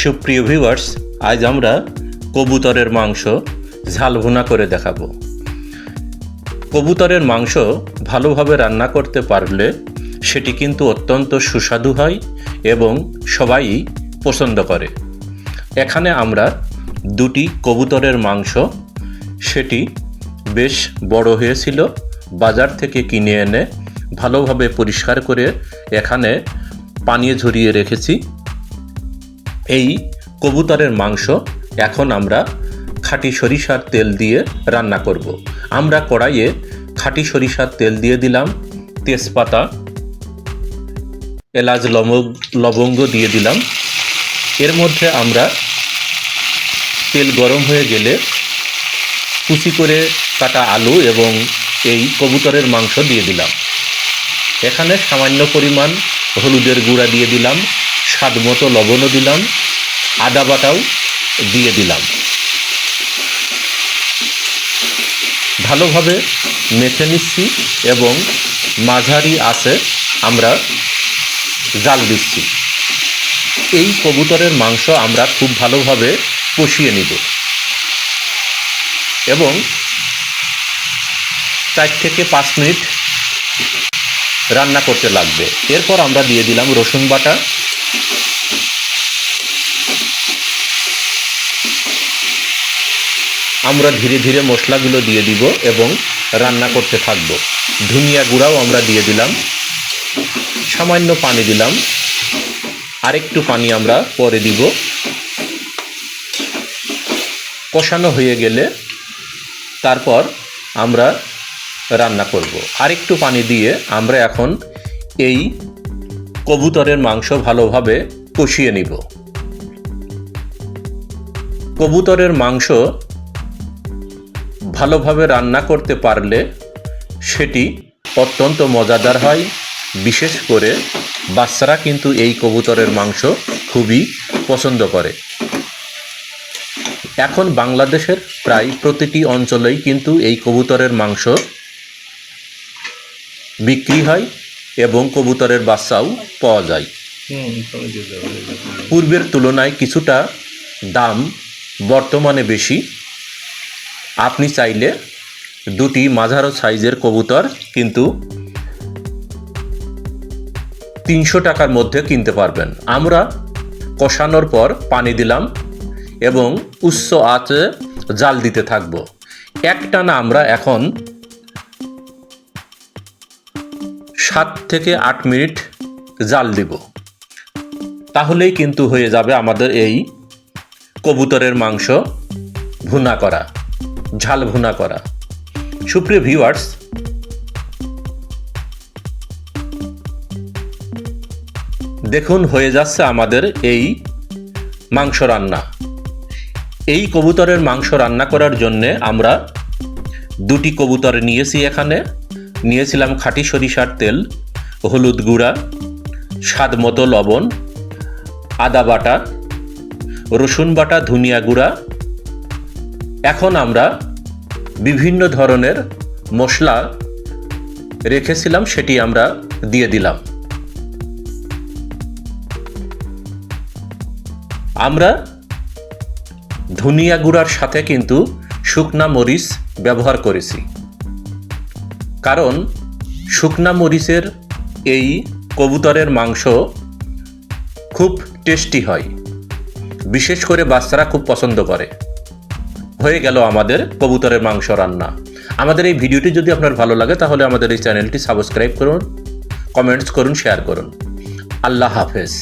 সুপ্রিয় ভিউয়ার্স আজ আমরা কবুতরের মাংস ঝাল ভুনা করে দেখাবো। কবুতরের মাংস ভালোভাবে রান্না করতে পারলে সেটি কিন্তু অত্যন্ত সুস্বাদু হয় এবং সবাই পছন্দ করে। এখানে আমরা দুটি কবুতরের মাংস, সেটি বেশ বড় হয়েছিল, বাজার থেকে কিনে এনে ভালোভাবে পরিষ্কার করে এখানে পানিয়ে ঝরিয়ে রেখেছি। এই কবুতরের মাংস এখন আমরা খাঁটি সরিষার তেল দিয়ে রান্না করব। আমরা কড়াইয়ে খাঁটি সরিষার তেল দিয়ে দিলাম, তেজপাতা, এলাচ লবঙ্গ লবঙ্গ দিয়ে দিলাম। এর মধ্যে আমরা তেল গরম হয়ে গেলে কুচি করে কাটা আলু এবং এই কবুতরের মাংস দিয়ে দিলাম। এখানে সামান্য পরিমাণ হলুদের গুঁড়া দিয়ে দিলাম, স্বাদ মতো লবণও দিলাম। আদা বাটাও দিয়ে দিলাম। ভালোভাবে মেখে নিচ্ছি এবং মাঝারি আছে আমরা জাল দিচ্ছি। এই কবুতরের মাংস আমরা খুব ভালোভাবে কষিয়ে নিব। এবং চার থেকে পাঁচ মিনিট রান্না করতে লাগবে। এরপর আমরা দিয়ে দিলাম রসুন বাটা। আমরা ধীরে ধীরে মশলাগুলো দিয়ে দিব এবং রান্না করতে থাকব। ধনিয়া গুঁড়াও আমরা দিয়ে দিলাম। সামান্য পানি দিলাম। আরেকটু পানি আমরা পরে দিব। কষানো হয়ে গেলে তারপর আমরা রান্না করব। আরেকটু পানি দিয়ে আমরা এখন এই কবুতরের মাংস ভালোভাবে কষিয়ে নিব। কবুতরের মাংস ভালোভাবে রান্না করতে পারলে সেটি অত্যন্ত মজাদার হয়। বিশেষ করে বাচ্চারা কিন্তু এই কবুতরের মাংস খুবই পছন্দ করে। এখন বাংলাদেশের প্রায় প্রতিটি অঞ্চলেই কিন্তু এই কবুতরের মাংস বিক্রি হয় এবং কবুতরের বাচ্চাও পাওয়া যায়। পূর্বের তুলনায় কিছুটা দাম বর্তমানে বেশি। আপনি চাইলে দুটি মাঝারো সাইজের কবুতর কিন্তু তিনশো টাকার মধ্যে কিনতে পারবেন। আমরা কষানোর পর পানি দিলাম এবং উচ্চ আঁচে জাল দিতে থাকব। একটানা আমরা এখন সাত থেকে আট মিনিট জাল দিব। তাহলেই কিন্তু হয়ে যাবে আমাদের এই কবুতরের মাংস ভুনা করা। ঝাল ভুনা করা। সুপ্রিয় ভিউয়ার্স, দেখুন হয়ে যাচ্ছে আমাদের এই মাংস রান্না। এই কবুতরের মাংস রান্না করার জন্যে আমরা দুটি কবুতর নিয়েছি এখানে। নিয়েছিলাম খাঁটি সরিষার তেল, হলুদ গুঁড়া, স্বাদ মতো লবণ, আদা বাটা, রসুন বাটা, ধনিয়া গুঁড়া এখন আমরা বিভিন্ন ধরনের মশলা রেখেছিলাম, সেটি আমরা দিয়ে দিলাম। আমরা ধনিয়া গুঁড়ার সাথে কিন্তু শুকনা মরিচ ব্যবহার করেছি। কারণ শুকনা মরিচের এই কবুতরের মাংস খুব টেস্টি হয়। বিশেষ করে বাচ্চারা খুব পছন্দ করে। হয়ে গেল আমাদের কবুতরের মাংস রান্না। আমাদের এই ভিডিওটি যদি আপনার ভালো লাগে, তাহলে আমাদের এই চ্যানেলটি সাবস্ক্রাইব করুন, কমেন্টস করুন, শেয়ার করুন। আল্লাহ হাফেজ।